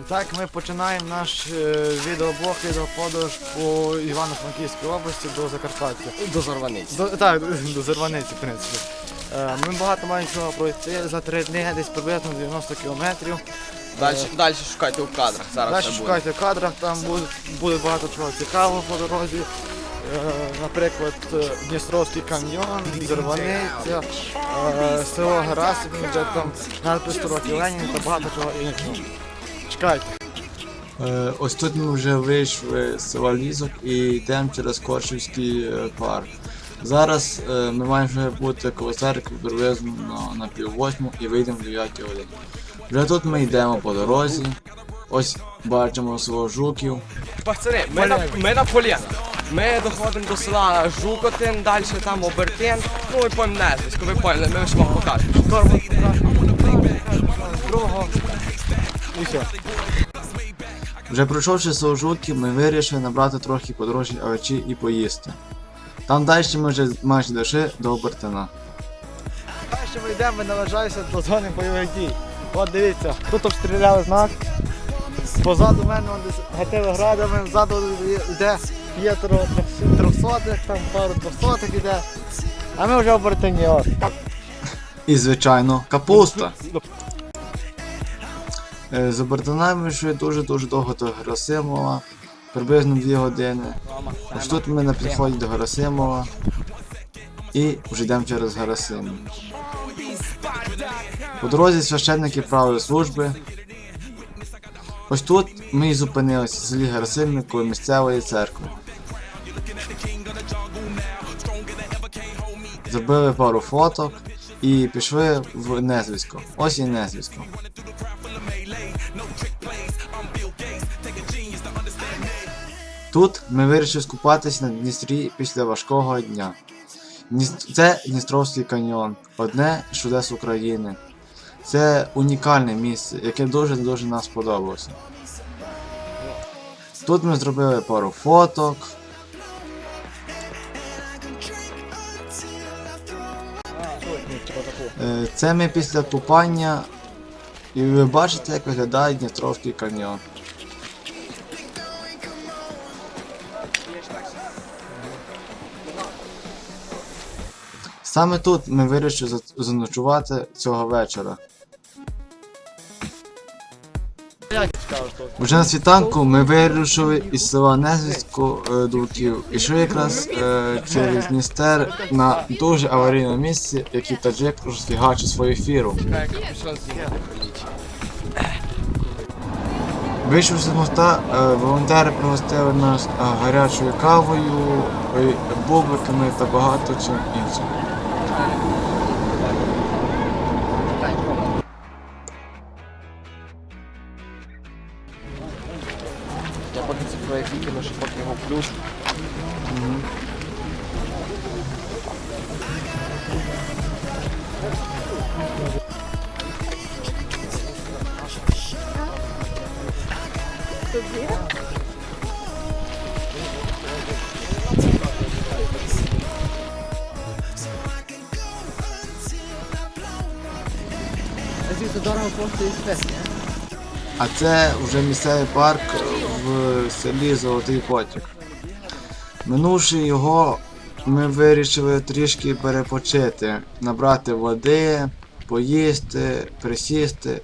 І так ми починаємо наш е, відеоблог, відеоподорож по Івано-Франківській області до Закарпаття. До Зарваниці. До, так, до Зарваниці, в принципі. Е, Ми багато маємо чого пройти за три дні, десь приблизно 90 кілометрів. Далі, далі шукайте у кадрах. Зараз Далі все буде. шукайте в кадрах, там буде, буде багато чого цікавого по дорозі. Е, Наприклад, е, Дністровський каньйон, Зарваниця, е, село Герасимів, де там надпис років Леніна та багато чого іншого. Чекайте. Е, Ось тут ми вже вийшли з села Лізок і йдемо через Коршівський е, парк. Зараз е, ми маємо вже бути коло церкви приблизно на, на пів восьму і вийдемо в 9 годині. Вже тут ми йдемо по дорозі. Ось бачимо село Жуків. Пацани, ми на, ми на полянах. Ми доходимо до села Жукотин, далі там Обертин, ну і потім Незвисько, ви поняли, ми ж вам покажемо. Тормоз другого. Вже пройшовши село ми вирішили набрати трохи по дорожі овечі і поїсти. Там далі ми вже майже дійшли до Обертина. Далі ми йдемо, ми наближаємося до зони бойових дій. От дивіться, тут обстріляли знак. Позаду мене он десь гатили градами, ззаду йде п'ятеро трьохсотих, там пару двохсотих йде. А ми вже в Бортині, от. І, звичайно, капуста. Е, З Обертина ми дуже-дуже довго до Герасимова, приблизно 2 години. Ось тут ми на підході до Герасимова і вже йдемо через Герасимов. По дорозі священники правої служби. Ось тут ми і зупинилися в селі Герасимів місцевої церкви. Зробили пару фоток і пішли в Незвисько. Ось і Незвисько. Тут ми вирішили скупатися на Дністрі після важкого дня. Це Дністровський каньйон, одне з чудес України. Це унікальне місце, яке дуже-дуже нам сподобалося. Тут ми зробили пару фоток. Е, Це ми після купання. І ви бачите, як виглядає Дністровський каньйон. Саме тут ми вирішили заночувати цього вечора. Вже на світанку ми вирушили із села Незвіську е, до Луків. І йшли якраз е, через Дністер на дуже аварійному місці, який таджик розфігачив свою фіру. Вийшовши з моста, е, волонтери пригостили нас е, гарячою кавою, е, та багато чим іншим. Звідси дорого коштує спец, ні? А це вже місцевий парк в селі Золотий Потік. Минувши його, ми вирішили трішки перепочити, набрати води, поїсти, присісти.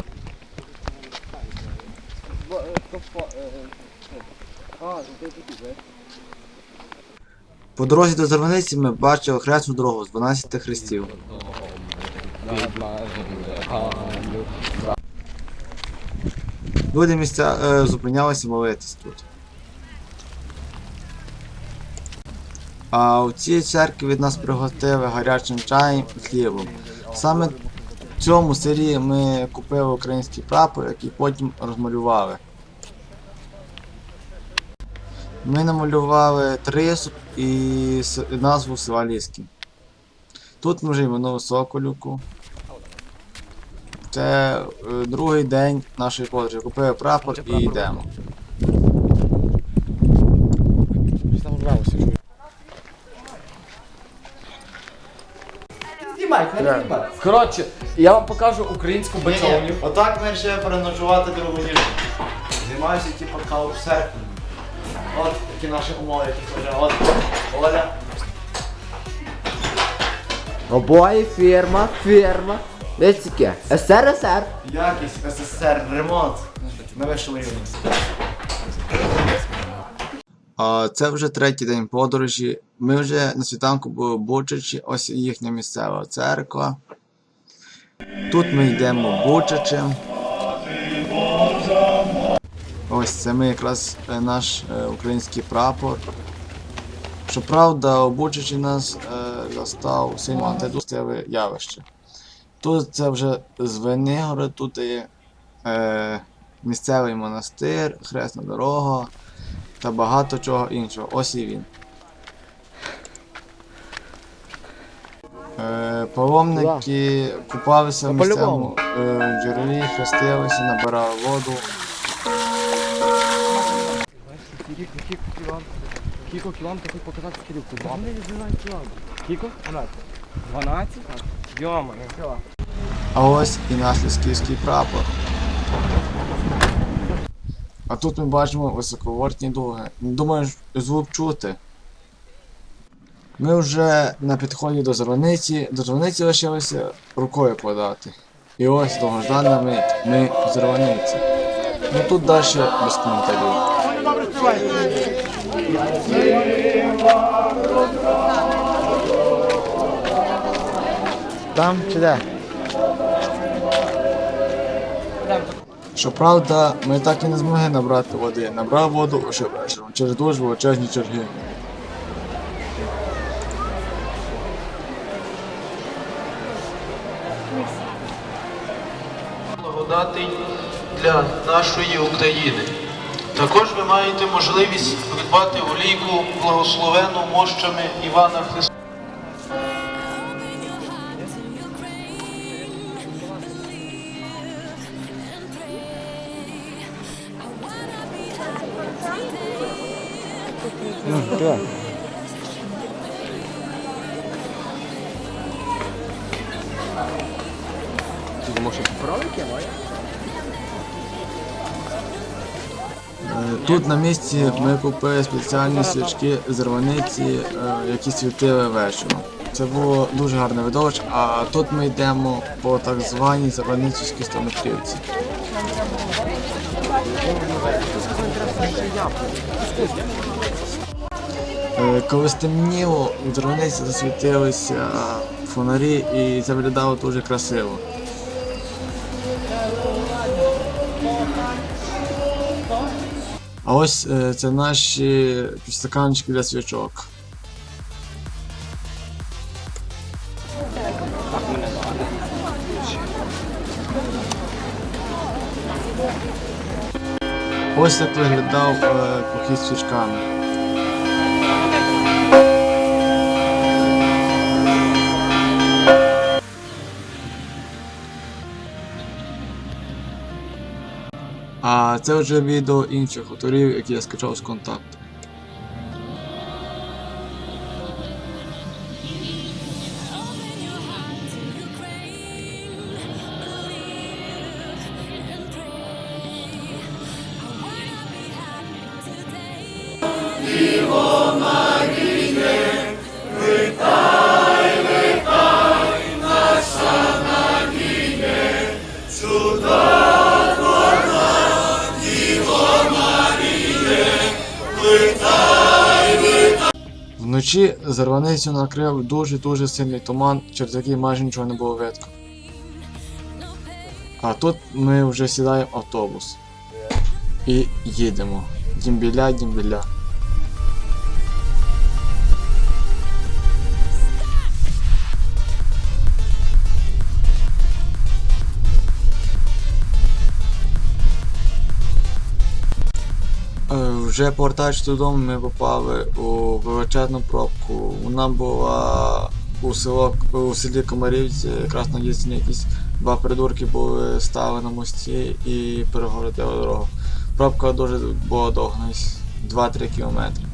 По дорозі до Зарваниці ми бачили хресну дорогу з 12 хрестів. Люди місця е, зупинялися молитись тут. А у цій церкві від нас пригостили гарячим чаєм і хлібом. Саме в цьому селі ми купили український прапор, який потім розмалювали. Ми намалювали трисуп і назву села. Тут ми вже іменуємо Соколюку. Це е, другий день нашої подорожі. Купили прапор і йдемо. Щось там вбралося, чую. Знімай, хай знімай. Коротше, я вам покажу українську бачовню. Отак ми ще переночувати другу ніч. Займаюся типу каучсерфінгом. От такі наші умови, які вже от Оля. Обоє фірма, фірма. Десь таке. СРСР. Якість СССР ремонт на вищому це вже третій день подорожі. Ми вже на світанку були в Бучачі, ось їхня місцева церква. Тут ми йдемо Бучачем. Ось це ми якраз е, наш е, український прапор. Щоправда, у Бучачі нас е, застав сильно антидустеве явище. Тут це вже Звенигород, тут є е, місцевий монастир, хресна дорога та багато чого іншого. Ось і він. Е, паломники купалися в місцевому е, джерелі, хрестилися, набирали воду. Кілько кілометрів хоч показати? Два. Кілько? 12. 12? Йома, А ось і наш лісківський прапор. А тут ми бачимо високовольтні дуги. Думаю, звук чути. Ми вже на підході до звониці. До звониці лишилося рукою подати. І ось довгождана мить. Ми в звониці. Ну тут далі без коментарів. Там чи де? Щоправда, ми так і не змогли набрати води. Набрав воду лише вечором через дуже величезні черги. благодатей для нашої України. Також ви маєте можливість придбати олійку благословену мощами Івана Христа. Ти може кролики, має? Тут на місці ми купили спеціальні свічки з рваниці, е, які світили вечором. Це було дуже гарне видовище, а тут ми йдемо по так званій Зарваницькій стометрівці. Е, Коли стемніло, у Зарваниці засвітилися фонарі і це виглядало дуже красиво. А ось е, це наші стаканчики для свічок. Ось як виглядав е, похід з свічками. А це вже відео інших авторів, які я скачав з контакту. Вночі зарваницю накрив дуже-дуже сильний туман, через який майже нічого не було видно. А тут ми вже сідаємо автобус. І їдемо. Дімбіля, дімбіля. Вже повертаючись додому, ми попали у величезну пробку. Вона була у село у селі Комарівці, якраз на дійсні якісь два придурки були стали на мості і перегородили дорогу. Пробка дуже була довга, 2-3 кілометри.